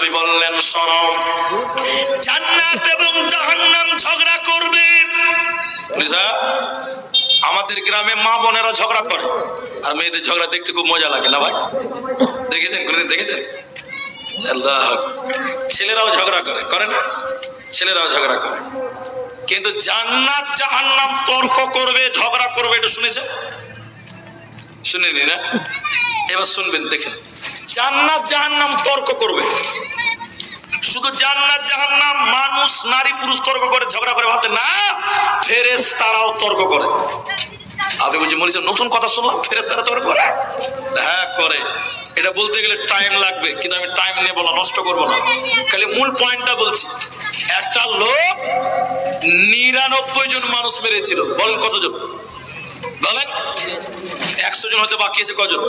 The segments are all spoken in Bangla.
নবী বললেন, শোনো, জান্নাত এবং জাহান্নাম ঝগড়া করবে। বুঝা আমাদের গ্রামে মা বোনেরা ঝগড়া করে, আর মেয়েদের ঝগড়া দেখতে খুব মজা লাগে, না ভাই? দেখেছেন কোনদিন, দেখেছেন? ছেলেরাও ঝগড়া করে করে না? ছেলেরাও ঝগড়া করে। কিন্তু জান্নাত, জাহান্নাম তর্ক করবে, ঝগড়া করবে, এটা শুনেছেন? শুনেনি না? এবার শুনবেন, দেখেন। জান্নাত জাহান্নাম তর্ক করবে। শুধু জান্নাত জাহান্নাম মানুষ, নারী, পুরুষ তর্ক করে, ঝগড়া করে, ভাবতে না ফেরেস তারাও তর্ক করে। আপনি বলছি মনে নতুন কথা শুনলাম ফেরেস তারা তর্ক করে? হ্যাঁ করে। এটা বলতে গেলে টাইম লাগবে, কিন্তু আমি টাইম নেব না নষ্ট করব না। খালি মূল পয়েন্টটা বলছি, একটা লোক নিরানব্বই জন মানুষ মেরেছিল। বলেন কতজন? বলেন, একশো জন হতে বাকি আছে, কজন?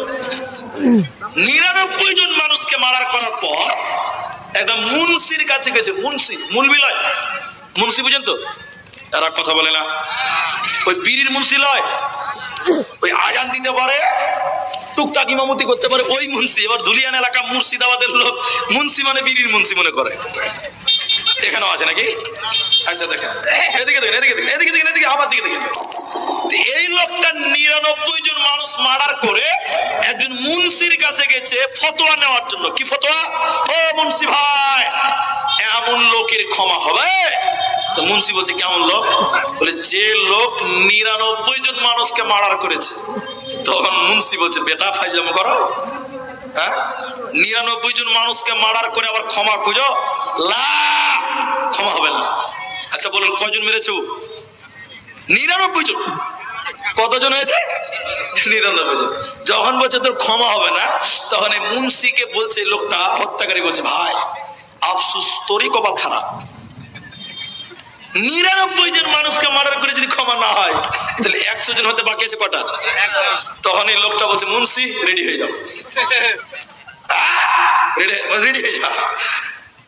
নিরানব্বই জন মানুষকে মারার করার পর একটা মুন্সির কাছে গেছে, মুন্সি, মূল বিলয়। মুন্সি বুঝেন তো? এরা কথা বলে না। ওই বীরির মুন্সি লয়, ওই আজান দিতে পারে, টুকটাক ইমামতি করতে পারে, ওই মুন্সি। এবার ধুলিয়ান এলাকা মুর্শিদাবাদের লোক, মুন্সি মানে বীরির মুন্সি মনে করে। এখানেও আছে নাকি? আচ্ছা দেখেন। এদিকে দেখেন এদিকে দেখেন এদিকে দেখেন, এদিকে আমার দিকে দেখেন। এই লোকটা নিরানব্বই জন মানুষ মার্ডার করে একজন মুন্সির কাছে গেছে ফতোয়া নেওয়ার জন্য। কি ফতোয়া? ও মুন্সি ভাই, এমন লোকের ক্ষমা হবে? তো মুন্সি বলছে, কেমন লোক? বলে, যে লোক নিরানব্বই জন মানুষকে মার্ডার করেছে। তখন মুন্সি বলছে, বেটা ফাইজাম করো। হ্যাঁ? নিরানব্বই জন মানুষকে মার্ডার করে আবার ক্ষমা খুঁজো। লা, ক্ষমা হবে না। আচ্ছা বলুন কজন মেরেছো নিরানব্বই জন। কতজন হয়েছে? নিরানব্বই জন। যখন বলছে তোর ক্ষমা হবে না, তখন এই মুন্সিকে বলছে লোকটা হত্যাকারী বলছে, ভাই, আফসুস, তোরই কপাল খারাপ। নিরানব্বই জন মানুষকে মার্ডার করে যদি ক্ষমা না হয়, তাহলে একশো জন হতে বাকি আছে কটা? তখন এই লোকটা বলছে, মুন্সি, রেডি হয়ে যাও। রেডি হয়ে যা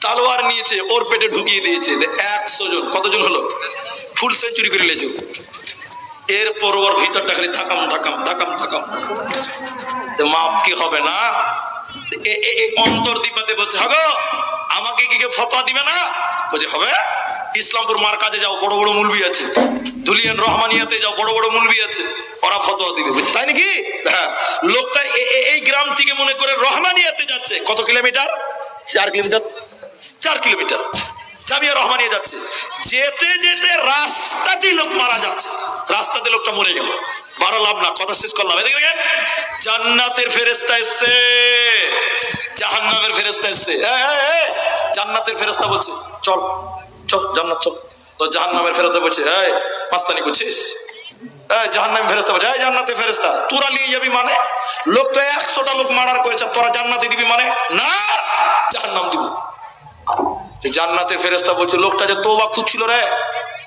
তালোয়ার নিয়েছে, ওর পেটে ঢুকিয়ে দিয়েছে। একশো জন, কতজন হলো? ফুল সেঞ্চুরি করে নিয়েছে এরপর ওর ভিতরটা খালি ধাকাম ধাকাম ধাকাম ধাকাম ধাকাম তো মাফ কি হবে না? অন্তর দিপাতে বলছে হাগো আমাকে কি কেউ ফতোয়া দিবে না? বলছে হবে? ইসলামপুর মার কাজে যাও বড় বড় মুলবি আছে। দুলিয়ান রহমানিয়াতে যাও বড় বড় মুলবি আছে। ওরা ফতোয়া দিবে। বলছে তাই নাকি? হ্যাঁ। লোকটা এই গ্রাম থেকে মনে করে রহমানিয়াতে যাচ্ছে। কত কিলোমিটার? চার কিলোমিটার। চার কিলোমিটার। জামিয়া রহমানিয়া যাচ্ছে। যেতে যেতে রাস্তাতে লোক মারা যাচ্ছে। রাস্তাতে লোকটা মরে গেল। বারো লাভ না, কথা শেষ করলাম। এদিকে দেখেন, জান্নাতের ফেরেস্তা এসছে। জাহান্নামের ফেরেস্তা এসছে। জান্নাতের ফেরেস্তা বলছে, চল চল, জান্নাত চল। তো জাহান্নামের ফেরেস্তা বলছে, এই, মাস্তানি করছিস? জাহান্নামী ফেরেস্তা বলছে, এই, জান্নাতের ফেরেস্তা তোরা নিয়ে যাবি মানে? লোকটা একশোটা লোক মারার করেছে, তোরা জান্নাতে দিবি মানে? না, জাহান্নাম দিব। জান্নাতের ফেরেস্তা বলছে, লোকটা যে তোবা খুঁজছিল রে।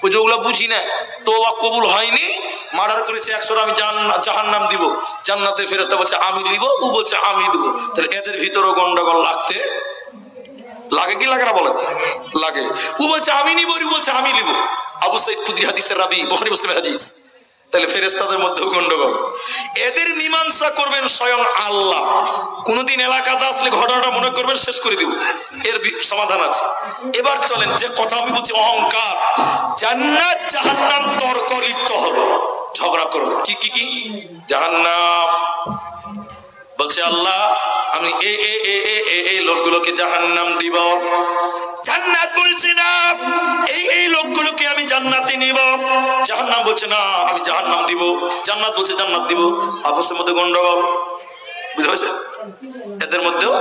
ওই যে ওগুলা বুঝি না তো কবুল হয়নি, মার্ডার করেছে একশোটা আমি জাহান নাম দিব। জান্নাতে ফেরস্তা বলছে, আমি দিব ও বলছে, আমি দিব। তাহলে এদের ভিতরেও গন্ডগোল লাগতে লাগে কি লাগে না বলে লাগে। ও বলছে, আমি নিব বলছে, আমি নিব। আবু সাইদ খুদ্রি হাদিসের রাবি বহরি মুসলিমের হাদিস। তাহলে ফেরেস্তাদের মধ্যেও গন্ডগোল। এদের মীমাংসা করবেন স্বয়ং আল্লাহ। কোনদিন এলাকাতে আসলে ঘটনাটা মনে করবেন, শেষ করে দিব। এর সমাধান আছে। এবার চলেন, যে কথা আমি বলছি, অহংকার। জান্নাত জাহান্নাম তর্ক লিপ্ত হবে। ঝগড়া করবে। কি কি কি? জাহান্নাম। বলছে আল্লাহ, আমি এ এ এ এ এ লোকগুলোকে জাহান্নাম দিব। জান্নাত বলছে না। এই এই লোকগুলোকে আমি জান্নাতে নিব। জাহান্নাম বলছে, না, আমি জাহান্নাম দিব। জান্নাত বলছে, জান্নাত দিব। আপসের মধ্যে গন্ডগোল। বুঝতে পারছেন? এদের মধ্যেও?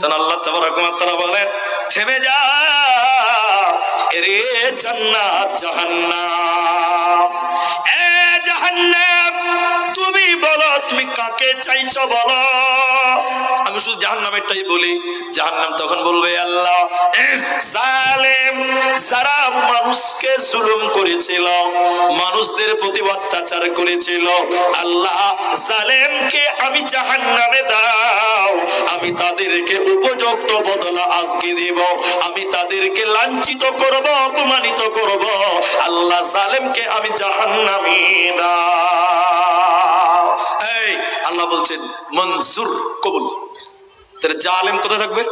তখন আল্লাহ তারা বলেন, থেমে যা, এরে জান্নাত, জাহান্নাম। এ জাহান্নাম কাকে চাইছো বলো? আমি শুধু জাহান্নামেরটাই বলি, জাহান্নাম তখন বলবে, আল্লাহ জালেম মানুষকে জুলুম করেছিল, মানুষদের প্রতি অত্যাচার করেছিল, আল্লাহ জালেমকে আমি জাহান্নামে দাও, আমি তাদেরকে উপযুক্ত বদলা আজকে দেব, আমি তাদেরকে লাঞ্ছিত করব, অপমানিত করব, আল্লাহ জালেমকে আমি জাহান্নামে দাও। এই আল্লাহ বলছেন মনজুর কবুল। তাহলে জালেম কোথায় থাকবে?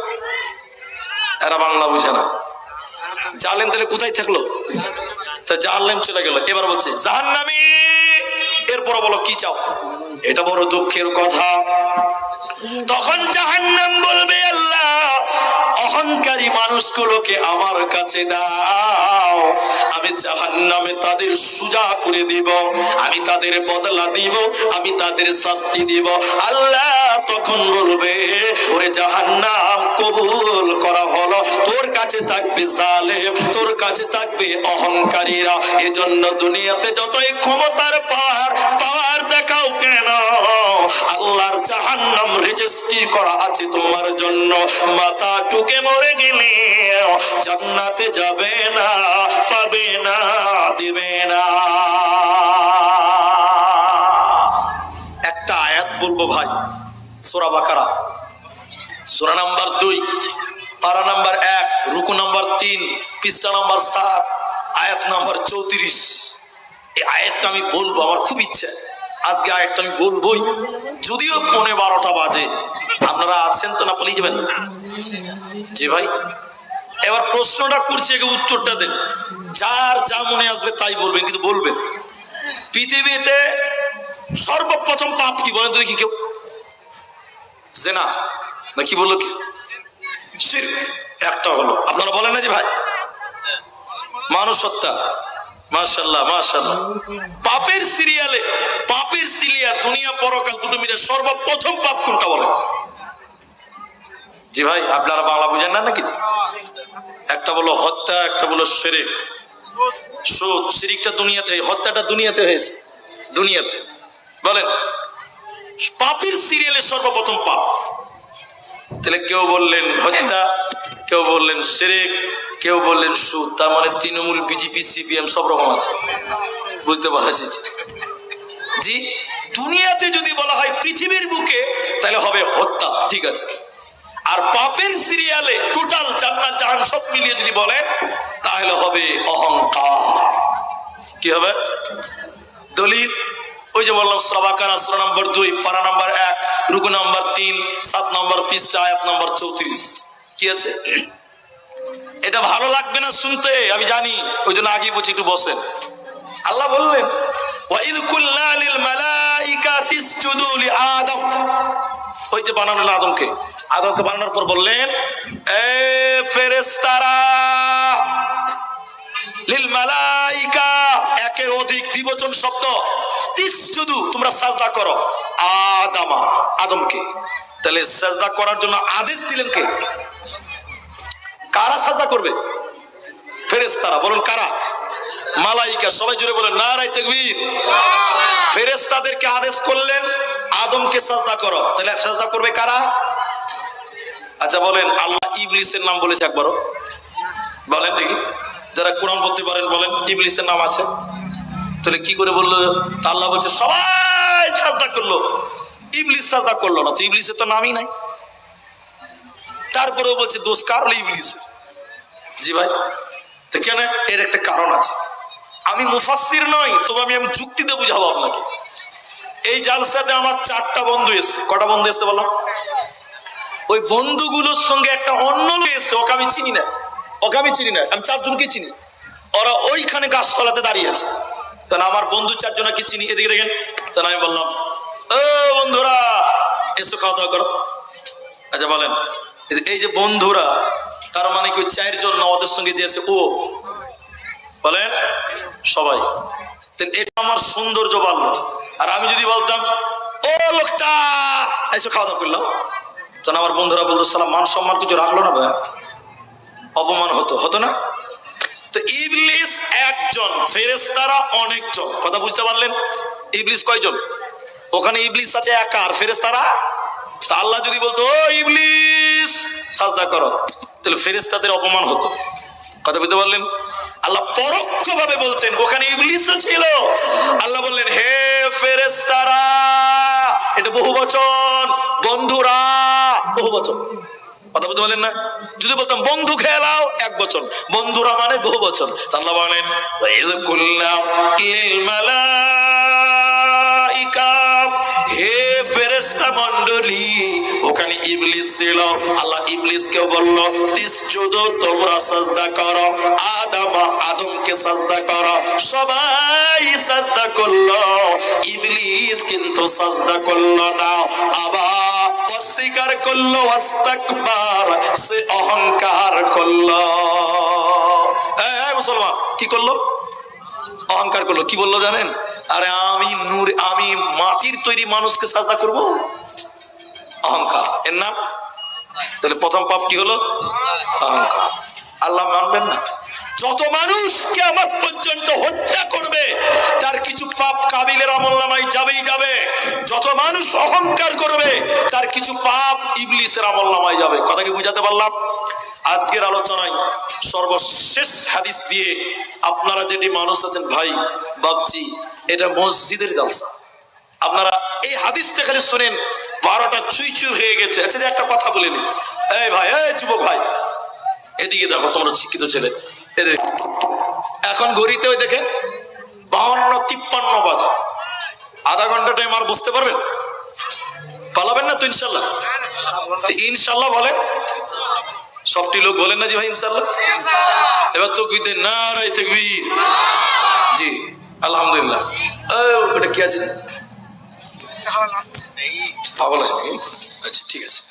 এরা বাংলা বুঝে না। জালেম তাহলে কোথায় থাকল? তা জালেম চলে গেল। এবার বলছে, জাহান্নামি! এরপর বলো, কি চাও? এটা বড় দুঃখের কথা। তখন জাহান্নাম বলবে, আল্লাহ অহংকারী মানুষগুলোকে আমার কাছে দাও। আমি জাহান্নামে তাদের সুজা করে দিব, আমি তাদের বদলা দিব, আমি তাদের শাস্তি দিব। আল্লাহ তখন বলবে, ওরে জাহান্নাম, কবুল করা হলো। তোর কাছে থাকবে জালেম, তোর কাছে থাকবে অহংকারীরা। এজন্য দুনিয়াতে যতই ক্ষমতার পার পাওয়ার দেখাও আল্লাহর জাহান্নাম রেজিস্ট্রি করা আছে তোমার জন্য। মাথা টুকে মরে গেলে জান্নাতে যাবে না, পাবে না, দিবে না। একটা আয়াত বলব ভাই, সোরা বাকারা। সোরা নাম্বার দুই, পারা নাম্বার এক, রুকু নাম্বার তিন, পৃষ্ঠা নাম্বার সাত, আয়াত নাম্বার চৌত্রিশ। এই আয়াতটা আমি বলব, আমার খুব ইচ্ছা। আজকে আয়াতটা আমি বলবোই যদিও পনে বারোটা বাজে। আপনারা আছেন তো না পালিয়ে যাবেন? জি ভাই। এবার প্রশ্নটা করছি আগে উত্তরটা দেন। যার যা মনে আসবে তাই বলবেন, কিন্তু বলবেন। পৃথিবীতে সর্বপ্রথম পাপ কি বলেন তো দেখি কেউ? জেনা। না, কি বলল কি? একটা হলো। আপনারা বলেন না যে ভাই? মানুষ হত্যা। জি ভাই, আপনারা বাংলা না নাকি? একটা বলো হত্যা, একটা দুনিয়াতে হত্যাটা দুনিয়াতে হয়েছে। দুনিয়াতে। বলেন, পাপের সিরিয়ালে সর্বপ্রথম পাপ। তাহলে কেউ বললেন হত্যা, কেউ বললেন সেরেক কেউ বললেন সুদ, তার মানে তৃণমূল, বিজেপি, সিপিএম সব রকম আছে। বুঝতে পারছি জি, দুনিয়াতে যদি বলা হয় পৃথিবীর বুকে, তাহলে হবে হত্যা, ঠিক আছে। আর পাপের সিরিয়ালে টোটাল জান্নাত, জাহান সব মিলিয়ে যদি বলেন, তাহলে হবে অহংকার। কি হবে? দলিল? ওই যে বললাম সবাকার আসরা নম্বর দুই, পারা নম্বর এক, রুকু নম্বর তিন, সাত নম্বর পৃষ্ঠা, আয়াত নম্বর চৌত্রিশ। কি আছে? এটা ভালো লাগবে না শুনতে, আমি জানি, ওই জন্য আগে বলছি একটু বসেন। আল্লাহ বললেন ওয়াইদ কুল্লা লিল মালাইকাতি ইসজুদু লি আদম। ওই যে বানানো হলো আদমকে। আদমকে বানানোর পর বললেন, এ ফেরেশতারা লিল মালাইকা, একের অধিক দ্বিবচন শব্দ। তিসজুদু তোমরা সাজদা করো। আদামা, আদমকে। তাহলে সাজদা করার জন্য আদেশ দিলেন কে? কারা সাজদা করবে? ফেরেশতারা। বলুন কারা? মালাইকা, সবাই জুড়ে বলেন নারাই তাকবীর। ফেরেশতাদেরকে আদেশ করলেন, আদমকে সাজদা করো। তাহলে সাজদা করবে কারা? আচ্ছা বলেন, আল্লাহ ইবলিসের নাম বলেছে একবারও। বলেন দেখি। যারা কোরআন বলতে পারেন বলেন, ইবলিসের নাম আছে। তাহলে কি করে বলল? তা আল্লাহ বলছে, সবাই সাজদা করল। ইবলিস সাজদা করল না, তো ইবলিসের তো নামই নাই। তারপরেও বলছে, দোষ কার হলো ইবলিসের? জি ভাই, তো কেন? এর একটা কারণ আছে। আমি মুফাসসির নই, তবে আমি আমি যুক্তি যুক্তিতে বুঝাবো আপনাকে। এই জালসাতে আমার চারটা বন্ধু এসছে। কটা বন্ধু এসছে বললাম ওই বন্ধুগুলোর সঙ্গে একটা অন্য লোক এসছে, ওকে আমি চিনি না। ওকে আমি চিনি না, আমি চারজনকে চিনি। ওরা ওইখানে গাছতলাতে দাঁড়িয়ে আছে। তাহলে আমার বন্ধু চারজনকে চিনি? এদিকে দেখেন। তাহলে আমি বললাম, ও বন্ধুরা, এসো খাওয়া দাওয়া করো। আচ্ছা বলেন, এই যে- বন্ধুরা, তার মানে কি চারজন না ওদের সঙ্গে যে আছে, ও? বলেন, সবাই। এটা আমার সৌন্দর্য বাড়লো। আর আমি যদি বলতাম, ও লোকটা, এসে খাওয়া দাওয়া করলাম। তখন আমার বন্ধুরা বলতো সালাম মান সম্মান কিছু রাখল না ভাই অপমান হতো হতো না? তো ইবলিস একজন ফেরেস্তারা অনেকজন। কথা বুঝতে পারলেন? ইবলিস কয়জন? ওখানে ইবলিস আছে একা আর ফেরেস্তারা তা আল্লাহ যদি বলতো ইবলিস, সাজদা করো। তাহলে ফেরেস্তাদের অপমান হতো। কথা বুঝতে পারলেন? আল্লাহ পরোক্ষ ভাবে বলছেন, ওখানে ইবলিসও ছিল। আল্লাহ বললেন, হে ফেরেস্তারা এটা বহু বচন। বন্ধুরা, বহু বচন। কথা বলতে বলেন না? যদি বলতাম, বন্ধু খেলাও এক বছর বন্ধুরা মানে বহু বছর তা আল্লাহ বলেন হে ফেরেশতা মণ্ডলী ওখানে ইবলিস ছিল। আল্লাহ ইবলিসকে বলল তোমরা সাজদা করো আদম আদমকে সাজদা করো। সবাই সাজদা ইবলিস কিন্তু সাজদা করল না। আবার অস্বীকার করল অস্তাকবার সে অহংকার করল। এই, এই মুসলমান কি করল? অহংকার করল। কি বলল জানেন? আরে আমি নূর, আমি মাটির তৈরি মানুষকে সাজদা করব? অহংকার। এর নাম? তাহলে প্রথম পাপ কি হলো? অহংকার। আল্লাহ মানবেন না। যত মানুষ কেমন পর্যন্ত হত্যা করবে, তার কিছু পাপ কাবিলের আমল নামায় যাবেই যাবে। যত মানুষ অহংকার করবে, তার কিছু পাপ ইবলিসের আমল নামায় যাবে। কথা কি বুঝাতে পারলাম? আজকের আলোচনায় সর্বশেষ হাদিস দিয়ে আপনারা যেটি মানুষ আছেন, ভাই বাবজি এটা মসজিদের জালসা। আপনারা এই হাদিসটা খালি শোনেন, বারোটা চুই চুই হয়ে গেছে। আচ্ছা যে একটা কথা বলে নি। এই ভাই, এই যুবক ভাই, এদিকে দেখো তোমরা শিক্ষিত ছেলে। এখন ঘড়িতে ওই দেখেন বাহান্ন তিপ্পান্ন বাজে। আধা ঘণ্টা টাইম আর বুঝতে পারবেন? পালাবেন না তো ইনশাল্লাহ? ইনশাল্লাহ বলেন। সবটি লোক বলেন না জি ভাই ইনশাল্লাহ? এবার তো না রাই তকবীর। জি। আলহামদুলিল্লাহ। ওটা কি আছে? পাগল আছে? আচ্ছা ঠিক আছে।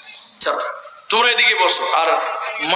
চলো তোমরা এদিকে বসো আর